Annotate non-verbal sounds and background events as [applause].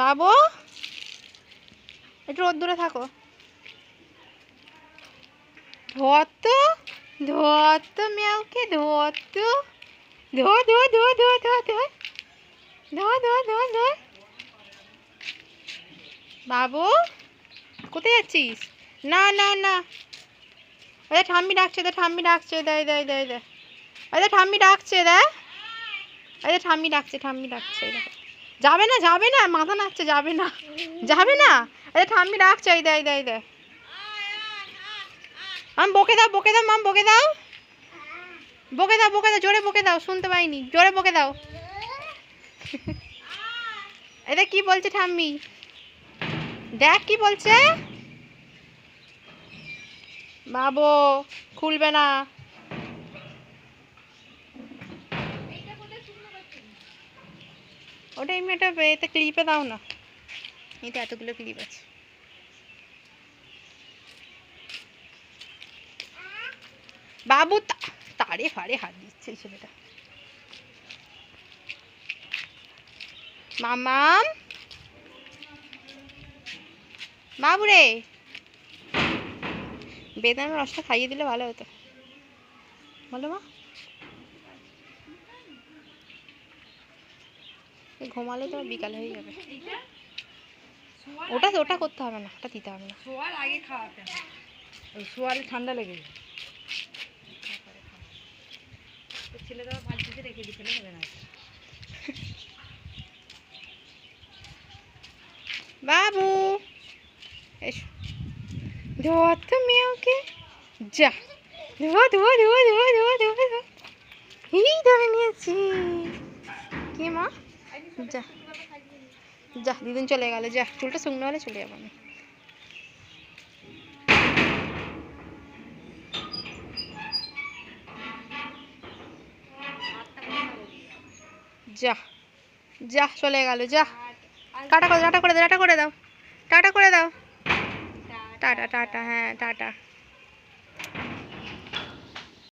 বাবু? একটু রোদ্দুরে থাকো। ধরত ধরত মেয়াওকে ধরত ধর ধর ধর ধর ধর ধর ধর ধর ধর ধর বাবু, কোথায় যাচ্ছিস? না না না। ওদের ঠাম্মি ডাকছে ওদের ঠাম্মি ডাকছে দেয় দেয় দেয় দেয় ওদের ঠাম্মি ডাকছে দেয় ওদের ঠাম্মি ডাকছে ঠাম্মি ডাকছে, দেখো। যাবে না যাবে না, মাথা নাচছে যাবে না যাবে না। ওদের ঠাম্মি ডাকছে এই দেয় দেয় দেয় আম বকে দাও বকে দাও, মাম, বকে দাও। বকে দাও বকে দাও, জোরে বকে দাও, শুনতে পাইনি, জোরে বকে দাও। [laughs] এটা কি বলছে ঠাম্মি? দেখ, কি বলছে? বাবু, খুলবে না। ওটা এমনি একটা, এতে ক্লিপে দাও না। এতে এতগুলো ক্লিপ আছে। বাবু তারে ফাড়ে হাত দিচ্ছে এই ছেলেটা। মামাম বাবু রে বেদানার রসটা খাইয়ে দিলে ভালো হতো। বলো মা। ঘুমালে তো বিকাল হয়ে যাবে। ওটা ওটা করতে হবে না ওটা দিতে হবে না। শোয়ার আগে খাওয়াতে ওই শোয়ালে ঠান্ডা লেগে যায়। তো ছেলে তো বালতিতে রেখে দিতে হবে না বাবু এসো। ধোয়া তো মেয়েকে। যা। ধোয়া ধোয়া ধোয়া ধোয়া ধোয়া ধোয়া ধোয়া। এই ধরে নিয়েছি। কি মা? যা যা, দিদিন চলে গেল, যা, চুলটা শুকনো হলে চলে যাব আমি। যা যা, চলে গেল, যা। টাটা করে টাটা করে দাও, টাটা করে দাও, টাটা করে দাও। টাটা টাটা হ্যাঁ টাটা।